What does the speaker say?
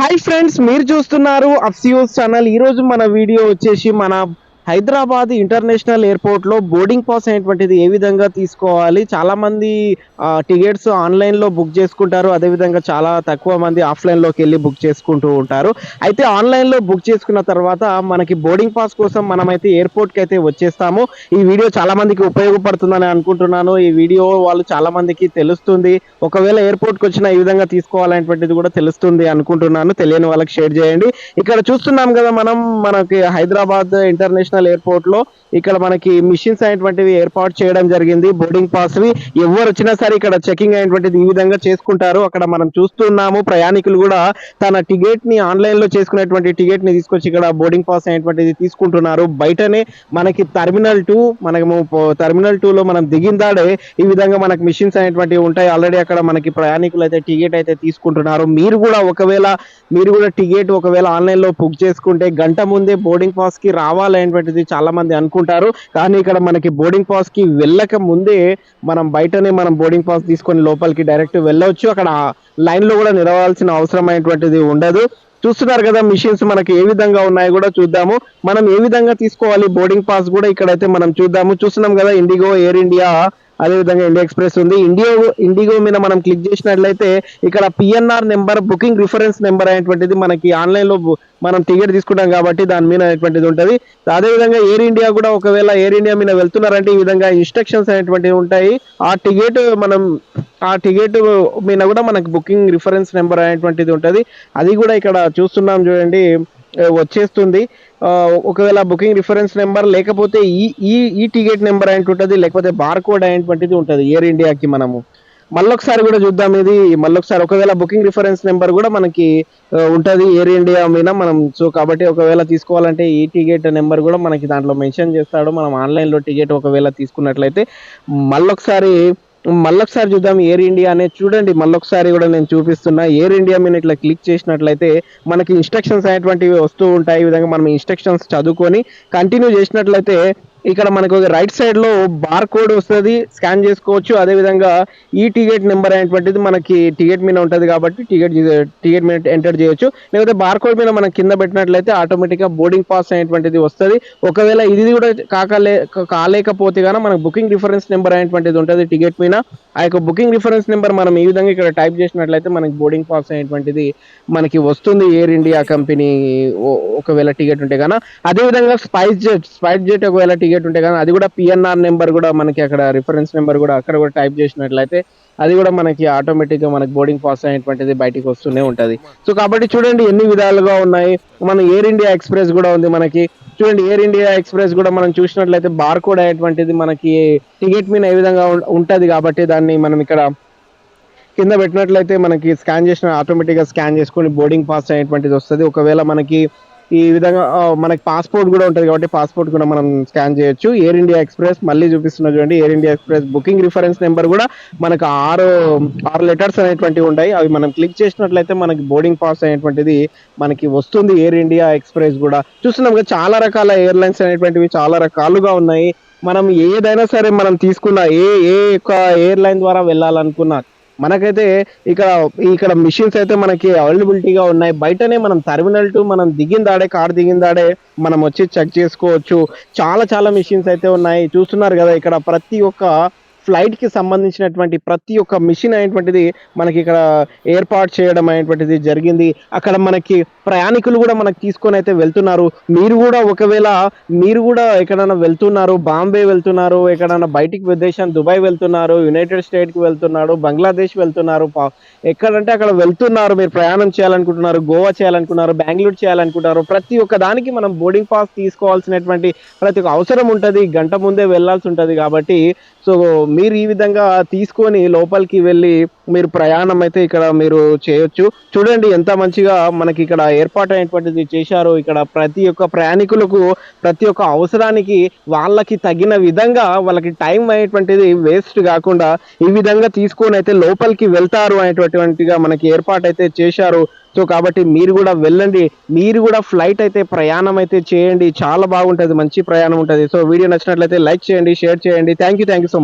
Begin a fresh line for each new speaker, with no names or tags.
Hi friends మీరు చూస్తున్నారు అఫ్సియోస్ channel ఈ రోజు మన వీడియో వచ్చేసి మన హైదరాబాద్ ఇంటర్నేషనల్ ఎయిర్పోర్ట్లో బోర్డింగ్ పాస్ అనేటువంటిది ఏ విధంగా తీసుకోవాలి? చాలా మంది టికెట్స్ ఆన్లైన్లో బుక్ చేసుకుంటారు. అదే విధంగా చాలా తక్కువ మంది ఆఫ్లైన్లోకి వెళ్ళి బుక్ చేసుకుంటూ ఉంటారు. అయితే ఆన్లైన్లో బుక్ చేసుకున్న తర్వాత మనకి బోర్డింగ్ పాస్ కోసం మనమైతే ఎయిర్పోర్ట్కి అయితే వచ్చేస్తాము. ఈ వీడియో చాలా మందికి ఉపయోగపడుతుందని అనుకుంటున్నాను. ఈ వీడియో వాళ్ళు చాలా మందికి తెలుస్తుంది. ఒకవేళ ఎయిర్పోర్ట్కి వచ్చిన ఈ విధంగా తీసుకోవాలనేటువంటిది కూడా తెలుస్తుంది అనుకుంటున్నాను. తెలియని వాళ్ళకి షేర్ చేయండి. ఇక్కడ చూస్తున్నాం కదా మనం మనకి హైదరాబాద్ ఇంటర్నేషనల్ ఎయిర్పోర్ట్లో ఇక్కడ మనకి మిషన్స్ అనేటువంటివి ఏర్పాటు చేయడం జరిగింది. బోర్డింగ్ పాస్ వి ఎవరు వచ్చినా సరే ఇక్కడ చెకింగ్ అనేటువంటిది ఈ విధంగా చేసుకుంటారు. అక్కడ మనం చూస్తున్నాము ప్రయాణికులు కూడా తన టికెట్ని ఆన్లైన్లో చేసుకునేటువంటి టికెట్ని తీసుకొచ్చి ఇక్కడ బోర్డింగ్ పాస్ అనేటువంటిది తీసుకుంటున్నారు. బయటనే మనకి టర్మినల్ టూ మనము టర్మినల్ టూ లో మనం దిగిందాడే ఈ విధంగా మనకి మిషన్స్ అనేటువంటివి ఉంటాయి. ఆల్రెడీ అక్కడ మనకి ప్రయాణికులు అయితే టికెట్ అయితే తీసుకుంటున్నారు. మీరు కూడా ఒకవేళ మీరు కూడా టికెట్ ఒకవేళ ఆన్లైన్లో బుక్ చేసుకుంటే గంట ముందే బోర్డింగ్ పాస్కి రావాలనేటువంటిది చాలా మంది అనుకుంటారు. కానీ ఇక్కడ మనకి బోర్డింగ్ పాస్కి వెళ్ళక ముందే మనం బయటనే మనం బోర్డింగ్ పాస్ తీసుకొని లోపలికి డైరెక్ట్ వెళ్ళవచ్చు. అక్కడ లైన్లో కూడా నిలవాల్సిన అవసరం అయినటువంటిది ఉండదు. చూస్తున్నారు కదా మిషన్స్ మనకి ఏ విధంగా ఉన్నాయో కూడా చూద్దాము. మనం ఏ విధంగా తీసుకోవాలి బోర్డింగ్ పాస్ కూడా ఇక్కడైతే మనం చూద్దాము. చూస్తున్నాం కదా ఇండిగో ఎయిర్ ఇండియా అదే విధంగా ఇండియా ఎక్స్ప్రెస్ ఉంది. ఇండియో ఇండిగో మీద మనం క్లిక్ చేసినట్లయితే ఇక్కడ PNR number booking reference number అనేటువంటిది మనకి ఆన్లైన్లో మనం టికెట్ తీసుకుంటాం కాబట్టి దాని మీద అనేటువంటిది ఉంటుంది. అదే విధంగా ఎయిర్ ఇండియా కూడా ఒకవేళ ఎయిర్ ఇండియా మీద వెళ్తున్నారంటే ఈ విధంగా ఇన్స్ట్రక్షన్స్ అనేటువంటివి ఉంటాయి. ఆ టికెట్ మనం ఆ టికెట్ మీద కూడా మనకి బుకింగ్ రిఫరెన్స్ నెంబర్ అనేటువంటిది ఉంటుంది. అది కూడా ఇక్కడ చూస్తున్నాం చూడండి. వచ్చేస్తుంది. ఒకవేళ బుకింగ్ రిఫరెన్స్ నెంబర్ లేకపోతే ఈ ఈ ఈ టికెట్ నెంబర్ అయినట్టు ఉంటుంది లేకపోతే బార్ కోడ్ ఉంటుంది ఎయిర్ ఇండియాకి మనము. మళ్ళొకసారి కూడా చూద్దాం ఇది. మళ్ళొకసారి ఒకవేళ బుకింగ్ రిఫరెన్స్ నెంబర్ కూడా మనకి ఉంటుంది ఎయిర్ ఇండియా మీద మనం. సో కాబట్టి ఒకవేళ తీసుకోవాలంటే ఈ టికెట్ నెంబర్ కూడా మనకి దాంట్లో మెన్షన్ చేస్తాడు. మనం ఆన్లైన్లో టికెట్ ఒకవేళ తీసుకున్నట్లయితే మళ్ళొకసారి మళ్ళొకసారి చూద్దాం ఎయిర్ ఇండియా అనేది చూడండి మళ్ళొకసారి కూడా నేను చూపిస్తున్నా. ఎయిర్ ఇండియా మీద ఇట్లా క్లిక్ చేసినట్లయితే మనకి ఇన్స్ట్రక్షన్స్ అనేటువంటివి వస్తూ ఉంటాయి. ఈ విధంగా మనం ఇన్స్ట్రక్షన్స్ చదువుకొని కంటిన్యూ చేసినట్లయితే ఇక్కడ మనకు రైట్ సైడ్లో బార్ కోడ్ వస్తుంది. స్కాన్ చేసుకోవచ్చు. అదే విధంగా ఈ టికెట్ నెంబర్ అనేటువంటిది మనకి టికెట్ మీద ఉంటది కాబట్టి టికెట్ టికెట్ మీద ఎంటర్ చేయొచ్చు. లేకపోతే బార్ కోడ్ మీద మనం కింద పెట్టినట్లయితే ఆటోమేటిక్గా బోర్డింగ్ పాస్ అనేటువంటిది వస్తుంది. ఒకవేళ ఇది కూడా కాకలే కాలేకపోతే గానీ మనకు బుకింగ్ రిఫరెన్స్ నెంబర్ అనేటువంటిది ఉంటుంది టికెట్ మీద. ఆ యొక్క బుకింగ్ రిఫరెన్స్ నెంబర్ మనం ఈ విధంగా ఇక్కడ టైప్ చేసినట్లయితే మనకి బోర్డింగ్ పాస్ అనేటువంటిది మనకి వస్తుంది ఎయిర్ ఇండియా కంపెనీ ఒకవేళ టికెట్ ఉంటే గానా. అదే విధంగా స్పైస్ జెట్ స్పైస్ జెట్ ఒకవేళ టికెట్ ఉంటే కానీ అది కూడా పిఎన్ఆర్ నెంబర్ కూడా మనకి అక్కడ రిఫరెన్స్ నెంబర్ కూడా అక్కడ కూడా టైప్ చేసినట్లయితే అది కూడా మనకి ఆటోమేటిక్గా మనకి బోర్డింగ్ పాస్ అనేటువంటిది బయటికి వస్తూనే ఉంటుంది. సో కాబట్టి చూడండి ఎన్ని విధాలుగా ఉన్నాయి. మన ఎయిర్ ఇండియా ఎక్స్ప్రెస్ కూడా ఉంది మనకి. చూడండి ఎయిర్ ఇండియా ఎక్స్ప్రెస్ కూడా మనం చూసినట్లయితే బార్ కోడ్ అనేటువంటిది మనకి టికెట్ మీద ఏ విధంగా ఉంటుంది కాబట్టి దాన్ని మనం ఇక్కడ కింద పెట్టినట్లయితే మనకి స్కాన్ చేసిన ఆటోమేటిక్గా స్కాన్ చేసుకొని బోర్డింగ్ పాస్ అనేటువంటిది వస్తుంది. ఒకవేళ మనకి ఈ విధంగా మనకి పాస్పోర్ట్ కూడా ఉంటుంది కాబట్టి పాస్పోర్ట్ కూడా మనం స్కాన్ చేయొచ్చు. ఎయిర్ ఇండియా ఎక్స్ప్రెస్ మళ్ళీ చూపిస్తున్నా చూడండి Air India express booking reference number కూడా మనకు ఆరు ఆరు లెటర్స్ అనేటువంటివి ఉంటాయి. అవి మనం క్లిక్ చేసినట్లయితే మనకి బోర్డింగ్ పాస్ అనేటువంటిది మనకి వస్తుంది. ఎయిర్ ఇండియా ఎక్స్ప్రెస్ కూడా. చూస్తున్నాం కదా చాలా రకాల ఎయిర్లైన్స్ అనేటువంటివి చాలా రకాలుగా ఉన్నాయి. మనం ఏదైనా సరే మనం తీసుకున్న ఏ ఏ యొక్క ఎయిర్లైన్ ద్వారా వెళ్ళాలనుకున్నా మనకైతే ఇక్కడ ఇక్కడ మిషన్స్ అయితే మనకి అవైలబిలిటీగా ఉన్నాయి. బయటనే మనం టర్మినల్ టు మనం దిగిందాడే కార్ దిగిందాడే మనం వచ్చి చెక్ చేసుకోవచ్చు. చాలా చాలా మిషన్స్ అయితే ఉన్నాయి. చూస్తున్నారు కదా ఇక్కడ ప్రతి ఒక్క ఫ్లైట్కి సంబంధించినటువంటి ప్రతి ఒక్క మిషన్ అనేటువంటిది మనకి ఇక్కడ ఏర్పాటు చేయడం అనేటువంటిది జరిగింది. అక్కడ మనకి ప్రయాణికులు కూడా మనకి తీసుకొని అయితే వెళ్తున్నారు. మీరు కూడా ఒకవేళ మీరు కూడా ఎక్కడైనా వెళ్తున్నారు బాంబే వెళ్తున్నారు ఎక్కడైనా బయటికి విదేశం దుబాయ్ వెళ్తున్నారు యునైటెడ్ స్టేట్కి వెళ్తున్నారు బంగ్లాదేశ్ వెళ్తున్నారు పా- ఎక్కడంటే అక్కడ వెళ్తున్నారు మీరు ప్రయాణం చేయాలనుకుంటున్నారు గోవా చేయాలనుకున్నారు బెంగళూరు చేయాలనుకుంటున్నారు ప్రతి ఒక్క దానికి మనం బోర్డింగ్ పాస్ తీసుకోవాల్సినటువంటి ప్రతి ఒక్క అవసరం ఉంటుంది. గంట ముందే వెళ్ళాల్సి ఉంటుంది కాబట్టి సో మీరు ఈ విధంగా తీసుకొని లోపలికి వెళ్ళి మీరు ప్రయాణం అయితే ఇక్కడ మీరు చేయొచ్చు. చూడండి ఎంత మంచిగా మనకి ఇక్కడ ఏర్పాటు అయినటువంటిది చేశారు. ఇక్కడ ప్రతి ఒక్క ప్రయాణికులకు ప్రతి ఒక్క అవసరానికి వాళ్ళకి తగిన విధంగా వాళ్ళకి టైం అనేటువంటిది వేస్ట్ కాకుండా ఈ విధంగా తీసుకొని అయితే లోపలికి వెళ్తారు అనేటువంటిగా మనకి ఏర్పాటు అయితే చేశారు. సో కాబట్టి మీరు కూడా వెళ్ళండి. మీరు కూడా ఫ్లైట్ అయితే ప్రయాణం అయితే చేయండి. చాలా బాగుంటది. మంచి ప్రయాణం ఉంటుంది. సో వీడియో నచ్చినట్లయితే లైక్ చేయండి షేర్ చేయండి. Thank you thank you so much